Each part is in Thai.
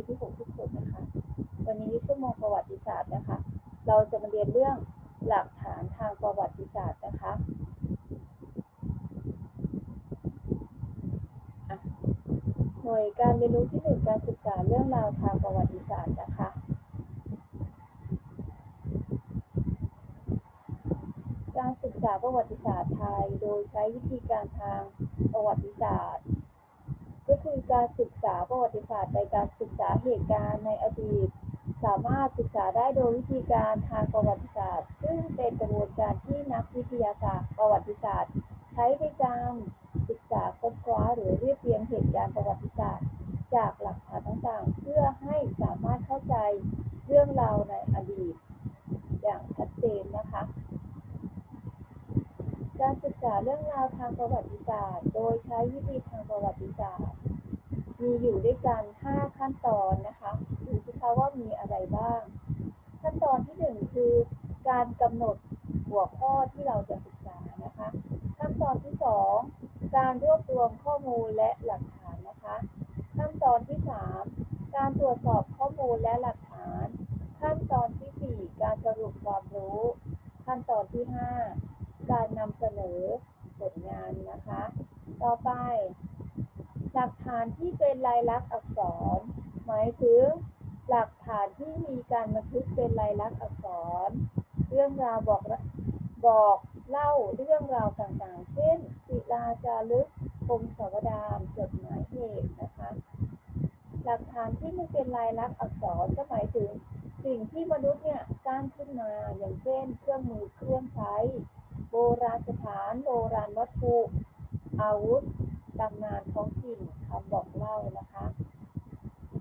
ปีที่หกทุกคนนะคะ วันนี้ชั่วโมงประวัติศาสตร์นะคะ เราจะมาเรียนเรื่องหลักฐานทางประวัติศาสตร์นะคะะหน่วยการเรียนรู้ที่หนึ่งการศึกษาเรื่องราวทางประวัติศาสตร์นะคะ การศึกษาประวัติศาสตร์ไทย โดยใช้วิธีการทางประวัติศาสตร์ คือการศึกษาประวัติศาสตร์ในการศึกษาเหตุการณ์ในอดีต สามารถศึกษาได้โดยวิธีการทางประวัติศาสตร์ ซึ่งเป็นกระบวนการที่นักวิทยาศาสตร์ประวัติศาสตร์ ใช้ในการศึกษาค้นคว้าหรือเรียบเรียงเหตุการณ์ประวัติศาสตร์ จากหลักฐานต่างๆ เพื่อให้สามารถเข้าใจเรื่องราวในอดีต อย่างชัดเจนนะคะการศึกษาเรื่องราวทางประวัติศาสตร์ โดยใช้วิธีทางประวัติศาสตร์ มีอยู่ด้วยกัน 5 ขั้นตอนนะคะดูสิคะว่ามีอะไรบ้าง ขั้นตอนที่ 1 คือการกำหนดหัวข้อที่เราจะศึกษานะคะ ขั้นตอนที่ 2 การรวบรวมข้อมูลและหลักฐานนะคะ ขั้นตอนที่ 3 การตรวจสอบข้อมูลและหลักฐาน ขั้นตอนที่ 4 การสรุปความรู้ ขั้นตอนที่ 5 การนำเสนอผลงานนะคะ ต่อไป ลักฐานที่เป็นลายลักษณ์อักษร หมายถึง หลักฐานที่มีการบันทึกเป็นลายลักษณ์อักษร เรื่องราวบอกบอกเล่าเรื่องราวต่างๆ เช่น ศิลาจารึกพงศาวดารจดหมายเหตุนะคะ หลักฐานที่มันเป็นลายลักษณ์อักษรก็หมายถึง สิ่งที่มนุษย์เนี่ยสร้างขึ้นมาอย่างเช่น เครื่องมือเครื่องใช้ โบราณสถาน โบราณวัตถุ อาวุธ ตำนานท้องถิ่นคำบอกเล่านะคะ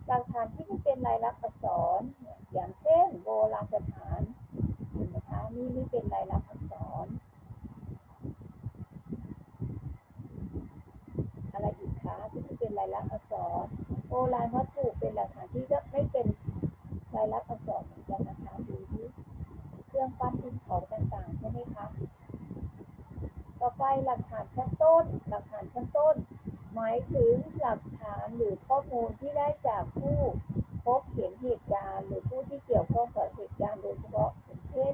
หลักฐานที่ไม่เป็นลายลักษณ์อักษร อย่างเช่น โบราณสถานนไหมคะนี่ไม่เป็นลายลักษณ์อักษร อะไรอีกคะที่ไม่เป็นลายลักษณ์อักษร โบราณวัตถุเป็นหลักฐานที่ก็ไม่เป็นลายลักษณ์อักษรเหมือนกันนะคะดูที่เครื่องปั้นดินเผาต่างๆใช่ไหมคะ ต่อไปหลัก ชั้นต้น หลักฐานชั้นต้น หมายถึงหลักฐานหรือข้อมูลที่ได้จากผู้พบเห็นเหตุการณ์ หรือผู้ที่เกี่ยวข้องกับเหตุการณ์โดยเฉพาะ เช่น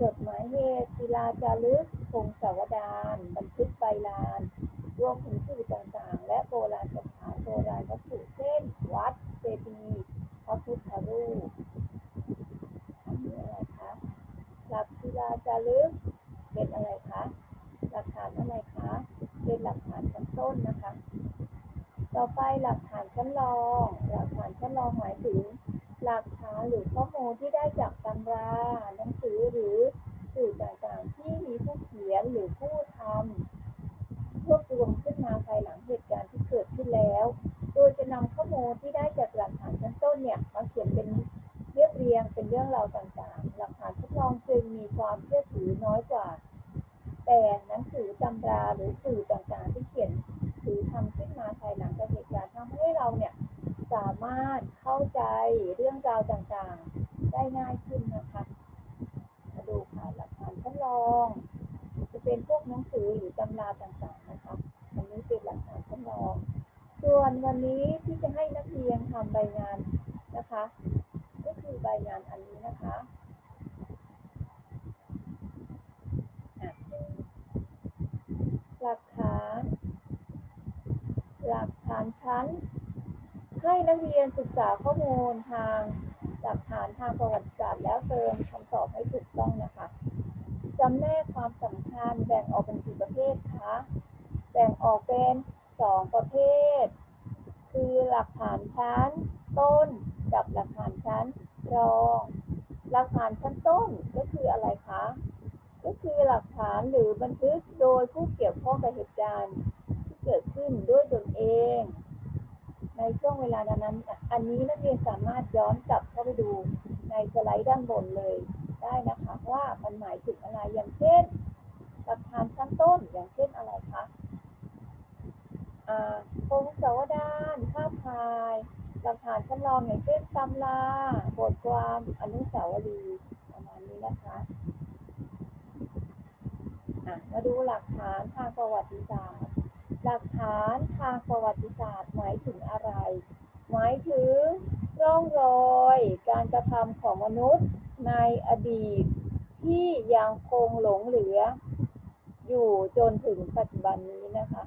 จดหมายเหตุศิลาจารึกพงศาวดารบันทึกใบลานรวมถึงสื่อต่างๆ และโบราณสถานโบราณวัตถุเช่น วัดเจดีย์พระพุทธรูปอันนี้อะไรคะหลักศิลาจารึกเป็นอะไรคะ หลักฐานอะไรคะ เป็นหลักฐานชั้น ต้นนะคะ ต่อไปหลักฐานชั้นรอง หลักฐานชั้นรองหมายถึง หลักฐานหรือข้อมูลที่ได้จากตำราหนังสือหรือสื่อต่างๆ ที่มีผู้เขียนหรือผู้ทำรวบรวมขึ้นมาภายหลังเหตุการณ์ที่เกิดขึ้นแล้ว โดยจะนำข้อมูลที่ได้จากหลักฐานชั้นต้นเนี่ยมาเขียนเป็นเรียบเรียงเป็นเรื่องราวต่างๆ หลักฐานชั้นรองจึงมีความเชื่อถือน้อยกว่า แต่หนังสือตำราหรือสื่อต่างๆที่เขียนหรือทำขึ้นมาภายหลังจากเหตุการณ์ทำให้เราเนี่ยสามารถเข้าใจเรื่องราวต่างๆได้ง่ายขึ้นนะคะมาดูค่ะหลักฐานชั้นรอง จะเป็นพวกหนังสือหรือตำราต่างๆนะคะอันนี้เป็นหลักฐานชั้นรอง ส่วนวันนี้ที่จะให้นักเรียนทำใบงานนะคะ ก็คือใบงานอันนี้นะคะอะหลักฐาน หลักฐานชั้น ให้นักเรียนศึกษาข้อมูลทางหลักฐานทางประวัติศาสตร์ แล้วเติมคำตอบให้ถูกต้องนะคะจำแนกความสำคัญแบ่งออกเป็นกี่ประเภทคะแบ่งออกเป็นสองประเภท คือหลักฐานชั้น ต้นกับหลักฐานชั้นรอง หลักฐานชั้นต้นก็คืออะไรคะ ก็คือหลักฐานหรือบันทึกโดยผู้เกี่ยวข้องกับเหตุการณ์ที่เกิดขึ้นด้วยตนเอง ในช่วง เวลานั้น อันนี้นักเรียนสามารถย้อนกลับเข้าไปดูในสไลด์ด้านบนเลยได้นะคะว่ามันหมายถึงอะไรอย่างเช่นหลักฐานชั้นต้นอย่างเช่นอะไรคะอ่าพงศาวดารภาพถ่ายหลักฐานชั้นรองอย่างเช่นตำราบทความอนุสาวรีย์ประมาณนี้นะคะะมาดูหลักฐานทางประวัติศาสตร์ หลักฐานทางประวัติศาสตร์หมายถึงายถึงร่องรอยการกระทำของมนุษย์ในอดีตที่ยังคงหลงเหลือ อยู่จนถึงปัจจุบันนี้นะคะ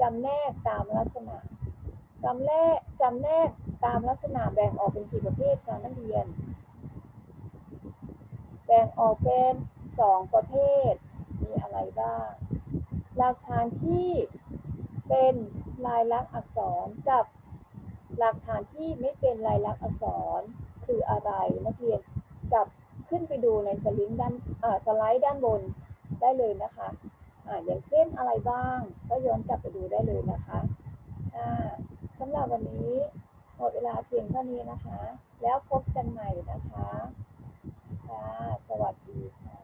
จำแนกตามลักษณะจำแนกจำแนกตามลักษณะแบ่งออกเป็นกี่ประเภทคะนักเรียน แบ่งออกเป็นสองประเภท มีอะไรบ้าง หลักฐานที่เป็นลายลักษณ์อักษรกับ หลักฐานที่ไม่เป็นลายลักษณ์อักษรคืออะไรนักเรียนกับขึ้นไปดูในสลิงด้านอ่าสไลด์ด้านบนได้เลยนะคะอ่าอย่างเช่นอะไรบ้าง ก็ย้อนกลับไปดูได้เลยนะคะสำหรับวันนี้หมดเวลาเพียงเท่านี้นะคะ แล้วพบกันใหม่นะคะะสวัสดีค่ะ